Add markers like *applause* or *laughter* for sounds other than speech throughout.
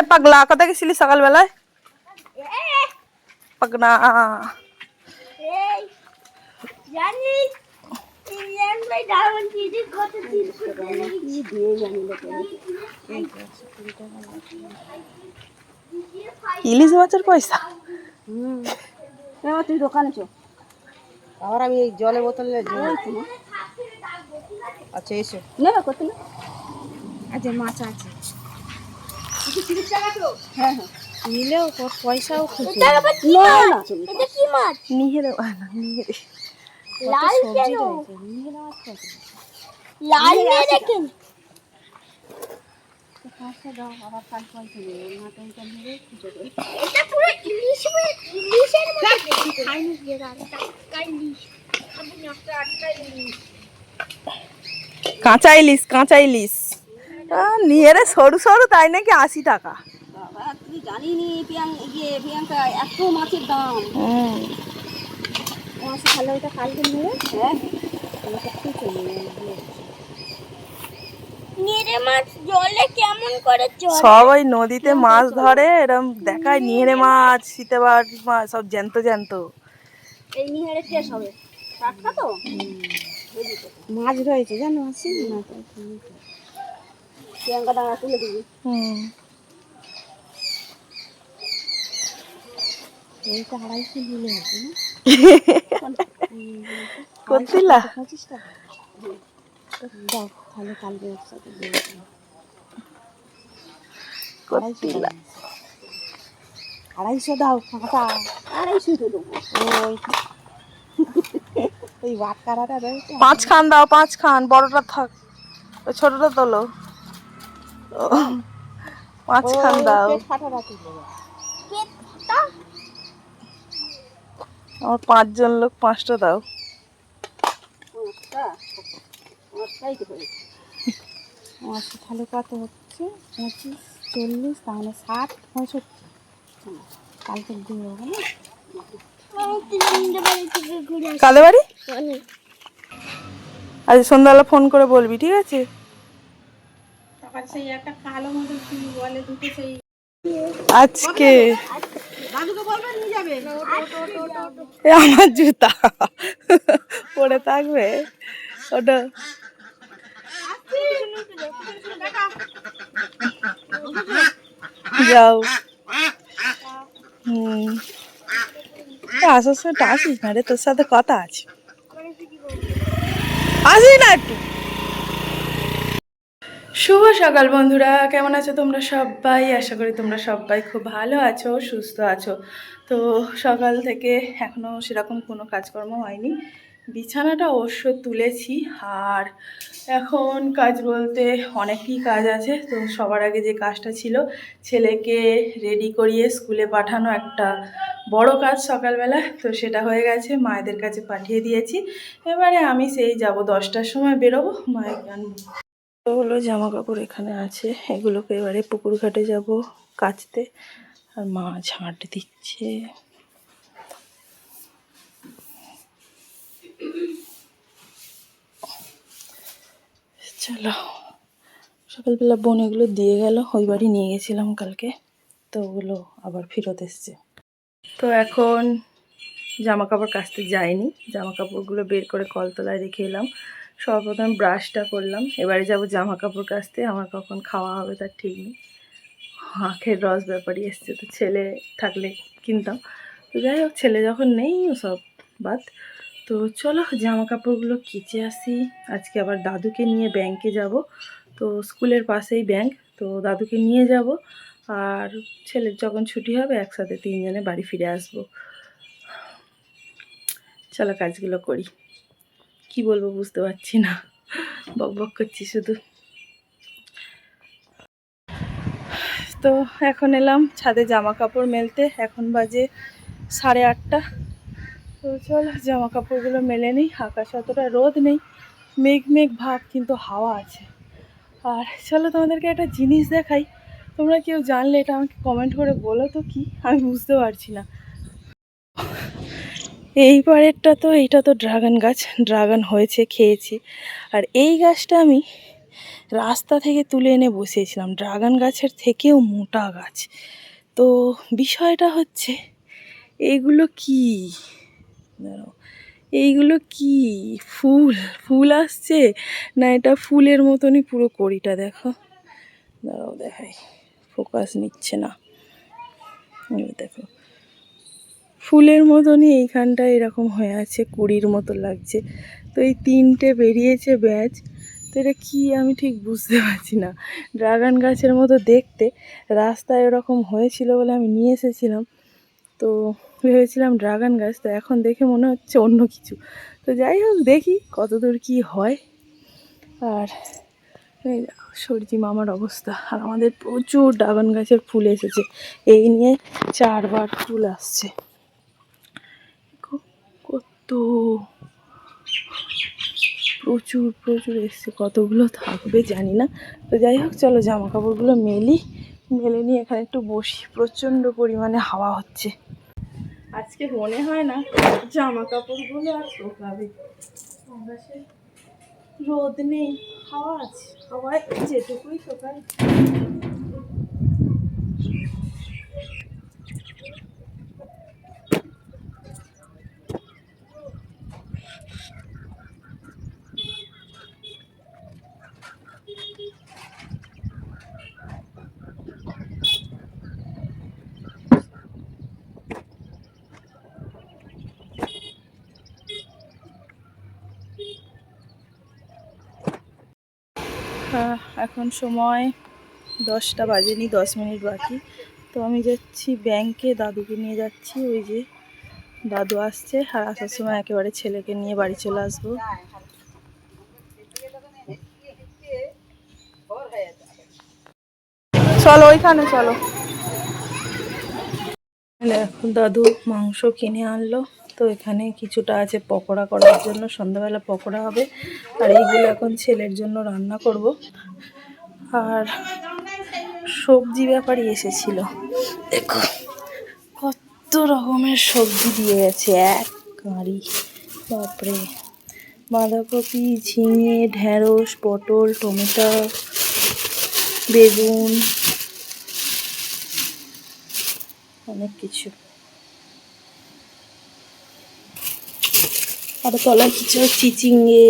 এ পাগলা কোথায় গেছিলি সকালবেলায় পাগনা জানি ইলিশ মাছের পয়সা তুই দোকানে চো আবার আমি এই জলে বোতলে আচ্ছা এসো নেবে কত না আচ্ছা মাছ আছে হ্যাঁ হ্যাঁ। নিলেও পয়সাও কি মাছ? নিয়ে নিয়ে লাল নিয়ে দেখেন। কাঁচা ইলিশ কাঁচা ইলিশ। নিয়ে রে সরু সরু তাই নাকি আশি টাকা? জানিনি ইয়ে প্রিয়াঙ্কা এত মাছের দাম। মাছ ভালো ওইটা কালকে নেবে হ্যাঁ। মাছ জলে কেমন করে চলে? সব ওই নদীতে মাছ ধরে এরম দেখায় নিয়ে মাছ শীতেবার মাছ সব জ্যান্ত জ্যান্ত। এই নিহারে শেষ হবে। টাটকা তো? মাছ রয়েছে জানো আসি না প্রিয়াঙ্কা দাঁড়া তুলে দিবি। হুম। এইটা আড়াইশো দিলে *laughs* করছিলা পঁচিশ টাকা। দাও তাহলে কালকে একসাথে দিয়ে করছিলা আড়াইশো দাও ফাঁকা আড়াইশো তো দেবো। ওই *laughs* ওই বাটকারাটা পাঁচ খান দাও পাঁচ খান বড়টা থাক। ওই ছোটটা তোলো। ও, দাও। আমার পাঁচজন লোক পাঁচটা দাও। তো তাহলে কত হচ্ছে? পঁচিশ চল্লিশ তাহলে ষাট পঁয়ষট্টি। কালকে না? বাড়ি ঘুরে কাদের বাড়ি আজ সন্ধ্যাবেলা ফোন করে বলবি ঠিক আছে? তারপর সেই একটা কালো মতো কি বলে দুটো সেই আজকে আমার জুতা। পরে থাকবে। ওটা যাও। হুম। আসার সময় আসিস না রে তোর সাথে কথা আছে। আসিস না একটু। শুভ সকাল বন্ধুরা, কেমন আছো তোমরা সবাই? আশা করি তোমরা সবাই খুব ভালো আছো, সুস্থ আছো। তো সকাল থেকে এখনও সেরকম কোনো কাজকর্ম হয়নি। বিছানাটা অবশ্য তুলেছি, আর এখন কাজ বলতে অনেকই কাজ আছে। তো সবার আগে যে কাজটা ছিল, ছেলেকে রেডি করিয়ে স্কুলে পাঠানো একটা বড় কাজ সকালবেলা। তো সেটা হয়ে গেছে, মায়েদের কাছে পাঠিয়ে দিয়েছি। এবারে আমি সেই যাব দশটার সময় বেরোবো মায়ের হলো জামা কাপড় এখানে আছে। এগুলোকে এবারে পুকুর ঘাটে যাব কাচতে। আর মা ঝাঁট দিচ্ছে। চলো, সকালবেলা বোন এগুলো দিয়ে গেল। ওই বাড়ি নিয়ে গেছিলাম কালকে। তো ওগুলো আবার ফেরত এসছে। তো এখন জামা কাপড় কাচতে যাইনি। জামা কাপড়গুলো বের করে কলতলায় রেখে এলাম। সর্বপ্রথম ব্রাশটা করলাম। এবারে যাব জামা কাপড় কাচতে। আমার কখন খাওয়া হবে তার ঠিক নেই। আখের রস ব্যাপারই এসছে, তো ছেলে থাকলে কিনতাম। তো যাই হোক, ছেলে যখন নেই সব বাদ। তো চলো জামা কাপড়গুলো কেচে আসি। আজকে আবার দাদুকে নিয়ে ব্যাংকে যাব। তো স্কুলের পাশেই ব্যাংক তো দাদুকে নিয়ে যাব। আর ছেলের যখন ছুটি হবে, একসাথে তিনজনে বাড়ি ফিরে আসব। চলো কাজগুলো করি। কি বলব বুঝতে পারছি না। বক বক করছি শুধু। তো এখন এলাম ছাদে জামা কাপড় মেলতে। এখন বাজে সাড়ে আটটা। তো চলো জামা কাপড়গুলো মেলে নেই। আকাশ অতটা রোদ নেই। মেঘ মেঘ ভাব, কিন্তু হাওয়া আছে। আর চলো তোমাদেরকে একটা জিনিস দেখাই। তোমরা কেউ জানলে এটা আমাকে কমেন্ট করে বলো তো কি? আমি বুঝতে পারছি না। এই পাড়েরটা তো, এইটা তো ড্রাগন গাছ, ড্রাগন হয়েছে, খেয়েছি। আর এই গাছটা আমি রাস্তা থেকে তুলে এনে বসিয়েছিলাম। ড্রাগন গাছের থেকেও মোটা গাছ। তো বিষয়টা হচ্ছে এইগুলো কি? এইগুলো কি? ফুল ফুল আসছে? না এটা ফুলের মতনই পুরো কড়িটা, দেখো। দাঁড়াও দেখাই ফোকাস নিচ্ছে না। দেখো ফুলের মতনই এইখানটা এরকম হয়ে আছে, কুড়ির মতো লাগছে। তো এই তিনটে বেরিয়েছে ব্যাচ। তো এটা কী আমি ঠিক বুঝতে পারছি না। ড্রাগন গাছের মতো দেখতে। রাস্তায় এরকম হয়েছিল বলে আমি নিয়ে এসেছিলাম। তো ভেবেছিলাম ড্রাগন গাছ, তো এখন দেখে মনে হচ্ছে অন্য কিছু। তো যাই হোক, দেখি কতদূর কি হয়। আর সবজি মামার অবস্থা। আর আমাদের প্রচুর ড্রাগন গাছের ফুল এসেছে। এই নিয়ে চারবার ফুল আসছে। কত প্রচুর প্রচুর এসছে। কতগুলো থাকবে জানি না। তো যাই হোক, চলো জামা কাপড়গুলো মেলি। মেলে নিয়ে এখানে একটু বসি। প্রচণ্ড পরিমাণে হাওয়া হচ্ছে। আজকে মনে হয় না জামা কাপড়গুলো আর শোকাবে। রোদ নেই, হাওয়া আছে। হাওয়ায় যেটুকুই শোকায়। এখন সময় দশটা বাজেনি, দশ মিনিট বাকি। তো আমি যাচ্ছি ব্যাংকে দাদুকে নিয়ে যাচ্ছি। ওই যে দাদু আসছে আর আসার সময় একেবারে ছেলেকে নিয়ে বাড়ি চলে আসব। চলো, ওইখানে চলো। এখন দাদু মাংস কিনে আনলো। তো এখানে কিছুটা আছে পকোড়া করার জন্য। সন্ধ্যাবেলা পকোড়া হবে। আর এইগুলো এখন ছেলের জন্য রান্না করব। আর সবজি ব্যাপারই এসেছিল। দেখো, কত রকমের সবজি দিয়ে গেছে। এক গাড়ি বাপরে। বাঁধাকপি, ঝিঙে, ঢেঁড়স, পটল, টমেটো, বেগুন, অনেক কিছু। আর তলায় কিছু চিচিঙ্গে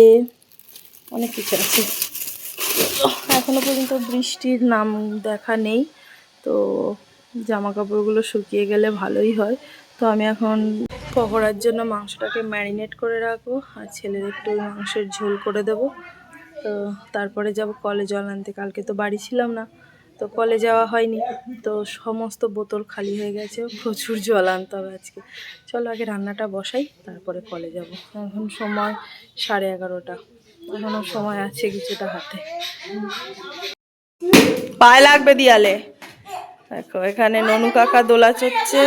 অনেক কিছু আছে। এখনও পর্যন্ত বৃষ্টির নাম দেখা নেই, তো জামা কাপড়গুলো শুকিয়ে গেলে ভালোই হয়। তো আমি এখন পকোড়ার জন্য মাংসটাকে ম্যারিনেট করে রাখব আর ছেলের একটু মাংসের ঝোল করে দেবো। তো তারপরে যাব কলে জল আনতে কালকে তো বাড়ি ছিলাম না। তো কলে যাওয়া হয়নি। তো সমস্ত বোতল খালি হয়ে গেছে। প্রচুর জল আনতে হবে আজকে। চলো আগে রান্নাটা বসাই, তারপরে কলে যাব। এখন সময় সাড়ে এগারোটা। এখনও সময় আছে কিছুটা হাতে। পায়ে লাগবে দিয়ালে। দেখো, এখানে ননু কাকা দোলা চড়ছে।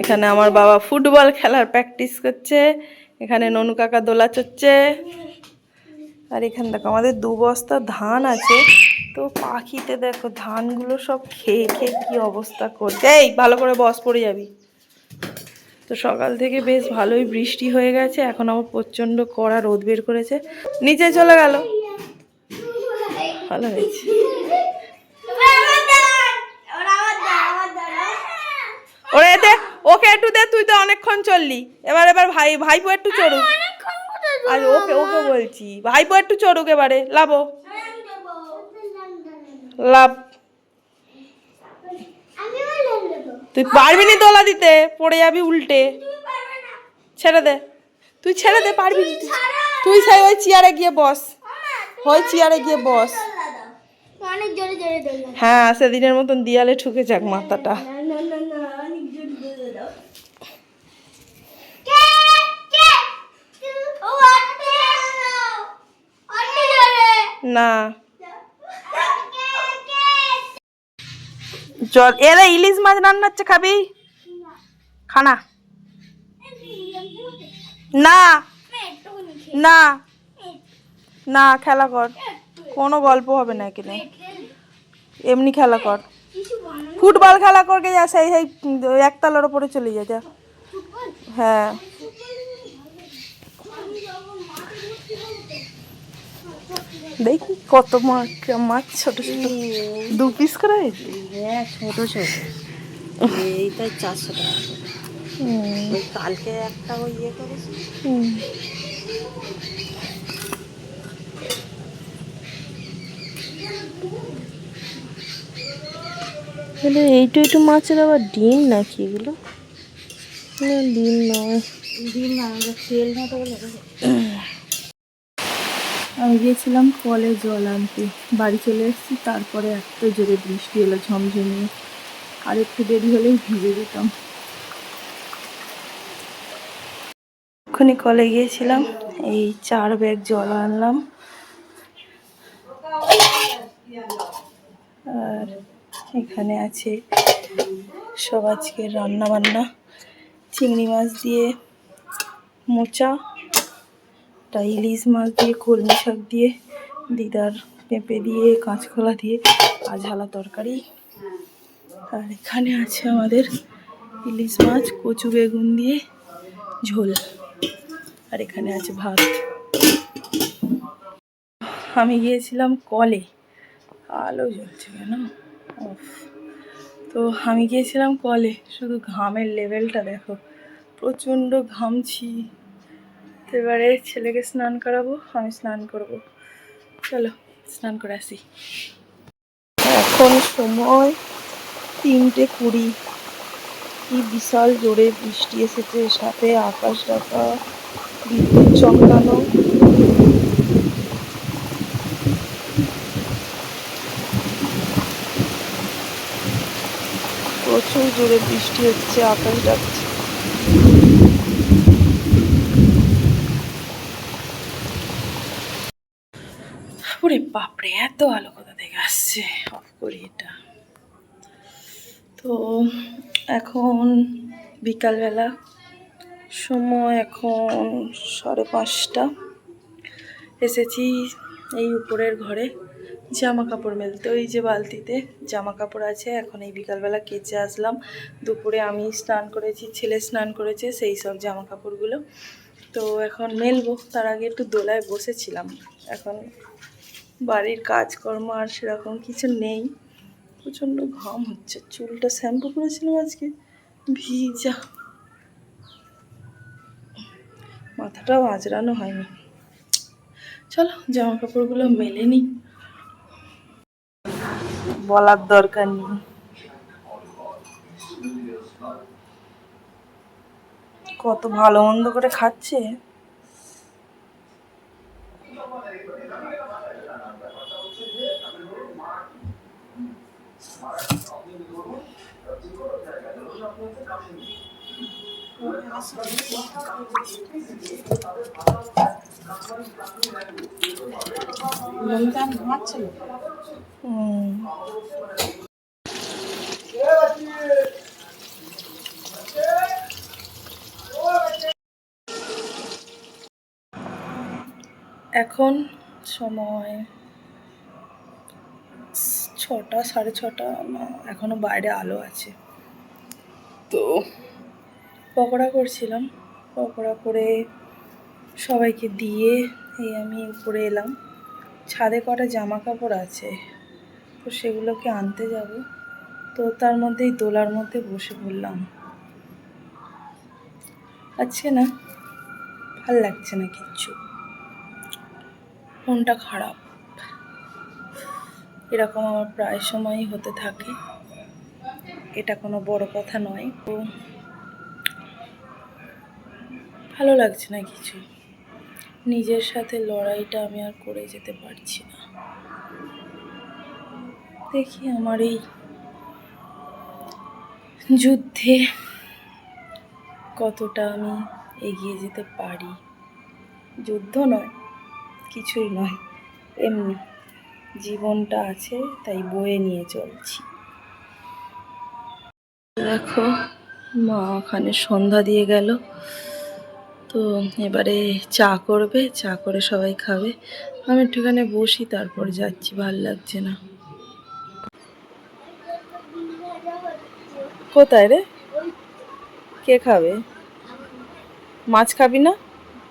এখানে আমার বাবা ফুটবল খেলার প্র্যাকটিস করছে। এখানে ননু কাকা দোলা চড়ছে। আর এখানে দেখো আমাদের দু বস্তা ধান আছে। তো পাখিতে দেখো ধানগুলো সব খেয়ে খেয়ে কী অবস্থা করছে। এই, ভালো করে বস, পড়ে যাবি। তো সকাল থেকে বেশ ভালোই বৃষ্টি হয়ে গেছে, এখন আবার প্রচণ্ড কড়া রোদ বের করেছে। নিচে চলে গেল। ভালো হয়েছে। ওরে এতে ওকে একটু দে, তুই তো অনেকক্ষণ চললি। এবার এবার ভাই, ভাইপো একটু চড়ুক। আর ওকে ওকে বলছি। ভাইপো একটু চড়ুক এবারে লাভো লাভ তুই পারবি নি তোলা দিতে? পড়ে যাবি উল্টে। ছেড়ে দে। তুই ছেড়ে দে পারবি নি। তুই। সেই ওই চেয়ারে গিয়ে বস। ওই চেয়ারে গিয়ে বস। হ্যাঁ সেদিনের মতন দিয়ালে ঠুকে যাক মাথাটা না না না না অনেক জোরে দৌড়ে দাও কে কে ও আটে আটে জোরে না। জল এরে ইলিশ মাছ রান্না হচ্ছে, খাবি? খানা। না। না। না, খেলা কর। কোনো গল্প হবে না এখানে। এমনি খেলা কর। ফুটবল খেলা করকে যা, সেই সেই, একতলার ওপরে চলে যা যা। হ্যাঁ আমি যাব দেখি কত মাছ মাছ ছোট ছোট। দু পিস করে? হ্যাঁ ছোটো ছোটো। এইটাই চারশো টাকা। কালকে একটা ওই ইয়ে করেছি। এইটু একটু মাছের আবার ডিম নাকি এগুলো? না ডিম নয়। ডিম না তেল মতো বলে। আমি গিয়েছিলাম কলে জল আনতে। বাড়ি চলে এসেছি, তারপরে এত জোরে বৃষ্টি এলো ঝমঝমিয়ে। আর একটু দেরি হলেই ভিজে যেতাম। ওখানে কলে গিয়েছিলাম, এই চার ব্যাগ জল আনলাম। আর এখানে আছে সব আজকে রান্না বান্না চিংড়ি মাছ দিয়ে মোচা। একটা ইলিশ মাছ দিয়ে, কলমি শাক দিয়ে, দিদার পেঁপে দিয়ে, কাঁচকলা দিয়ে আঝালা তরকারি। আর এখানে আছে আমাদের ইলিশ মাছ, কচু বেগুন দিয়ে ঝোল। আর এখানে আছে ভাত। আমি গিয়েছিলাম কলে। আলো জ্বলছে কেন। তো আমি গিয়েছিলাম কলে। শুধু ঘামের লেভেলটা দেখো। প্রচণ্ড ঘামছি। এবারে ছেলেকে স্নান করাবো, আমি স্নান করব। চলো, স্নান করে আসি। এখন সময় তিনটে কুড়ি। কি বিশাল জোরে বৃষ্টি এসেছে সাথে আকাশ ডাকা, বিদ্যুৎ চমকানো। প্রচুর জোরে বৃষ্টি হচ্ছে, আকাশ ডাকছে ওরে বাপরে, এত আলো কোথা থেকে আসছে? অফ করি এটা। তো এখন বিকালবেলা, সময় এখন সাড়ে পাঁচটা। এসেছি এই উপরের ঘরে জামা কাপড় মেলতে। ওই যে বালতিতে জামা কাপড় আছে, এখন এই বিকালবেলা কেচে আসলাম। দুপুরে আমি স্নান করেছি, ছেলে স্নান করেছে, সেই সব জামা কাপড়গুলো তো এখন মেলবো, তার আগে একটু দোলায় বসেছিলাম। এখন বাড়ির কাজকর্ম আর সেরকম কিছু নেই। প্রচণ্ড ঘাম হচ্ছে। চুলটা শ্যাম্পু করেছিলাম আজকে। ভিজা। মাথাটাও আজরানো হয়নি। চলো জামা কাপড়গুলো মেলে নি। বলার দরকার নেই। কত ভালো মন্দ করে খাচ্ছে। এখন সময় ছটা সাড়ে ছটা না এখনও বাইরে আলো আছে। তো পকোড়া করছিলাম। পকোড়া করে সবাইকে দিয়ে এই আমি উপরে এলাম। ছাদে কটা জামা কাপড় আছে, তো সেগুলোকে আনতে যাব। তো তার মধ্যেই দোলার মধ্যে বসে পড়লাম। আজকে না ভালো লাগছে না কিচ্ছু। মনটা খারাপ। এরকম আমার প্রায় সময়ই হতে থাকে। এটা কোনো বড় কথা নয়। তো ভালো লাগছে না কিছু। নিজের সাথে লড়াইটা আমি আর করে যেতে পারছি না। দেখি আমার এই যুদ্ধে কতটা আমি এগিয়ে যেতে পারি। যুদ্ধ নয়, কিছুই নয়, এমনি। জীবনটা আছে, তাই বয়ে নিয়ে চলছি। দেখো, মা ওখানে সন্ধ্যা দিয়ে গেল। তো এবারে চা করবে চা করে সবাই খাবে। আমি একটুখানে বসি তারপর যাচ্ছি ভালো লাগছে না। কোথায় রে? কে খাবে? মাছ খাবি না?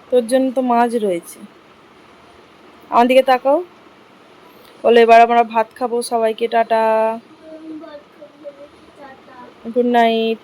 তোর জন্য তো মাছ রয়েছে। আমার দিকে তাকাও। বলে এবার আমরা ভাত খাব সবাইকে টাটা। Good night